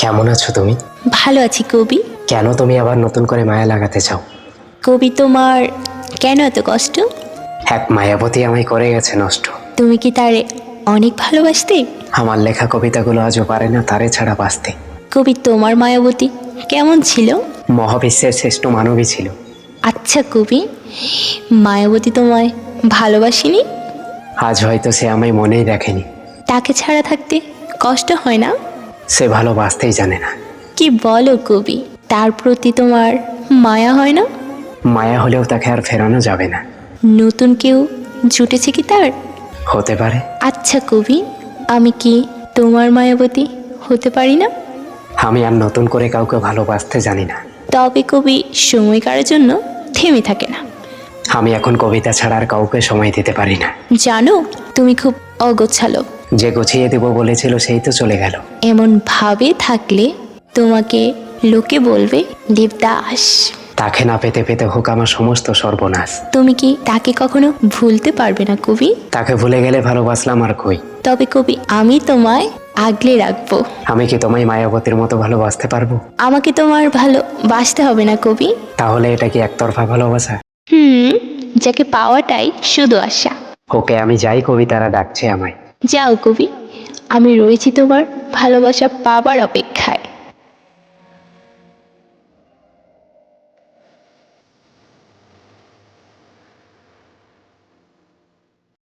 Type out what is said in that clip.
কেমন আছো তুমি? ভালো আছি কবি। কেন তুমি আবার নতুন করে মায়া লাগাতে চাও? কবি তোমার কেন এত কষ্ট? এক মায়াবতী আমায় করে গেছে নষ্ট। তুমি কি তারে অনেক ভালোবাসতে? আমার লেখা কবিতাগুলো আজও পারে না তারে ছাড়া বাঁচতে। কবি তোমার মায়াবতী কেমন ছিল? মহাবিশ্বের শ্রেষ্ঠ মানবী ছিল। আচ্ছা কবি মায়াবতী তোমায় ভালোবাসিনি? আজ হয়তো সে আমায় মনেই দেখেনি। তাকে ছাড়া থাকতে কষ্ট হয় না? সে ভালোবাসতেই জানে না। কি বলো কবি তার প্রতি তোমার মায়া হয় না? মায়া হলেও তাকে আর ফেরানো যাবে না। নতুন কেউ জুটেছে কি তার? হতে পারে। আচ্ছা কবি আমি কি তোমার মায়াবতী হতে পারি না? আমি আর নতুন করে কাউকে ভালোবাসতে জানি না। তবে কবি সময় কারোর জন্য থেমে থাকে না। আমি এখন কবিতা ছাড়া আর কাউকে সময় দিতে পারি না। জানো তুমি খুব অগোছালো। যে গুছিয়ে দেব বলেছিল সেই তো চলে গেল। এমন ভাবে থাকলে তোমাকে লোকে বলবে দেবদাস। তাকে না পেতে পেতে হোক আমার সমস্ত সর্বনাশ। তুমি কি তাকে কখনো ভুলতে পারবে না কবি? তাকে ভুলে গেলে ভালোবাসলাম আর কই? তবে কবি আমি তোমায় আগলে রাখব। আমি কি তোমায় মায়াবতীর মতো ভালোবাসতে পারব? আমাকে তোমার ভালো বাসতে হবে না কবি। তাহলে এটা কি একতরফা ভালোবাসা? হুম যাকে পাওয়াটাই শুধু আশা। ওকে আমি যাই কবিতারা ডাকছে আমায়। যাও কবি আমি রয়েছি তোমার ভালোবাসা পাবার অপেক্ষায়।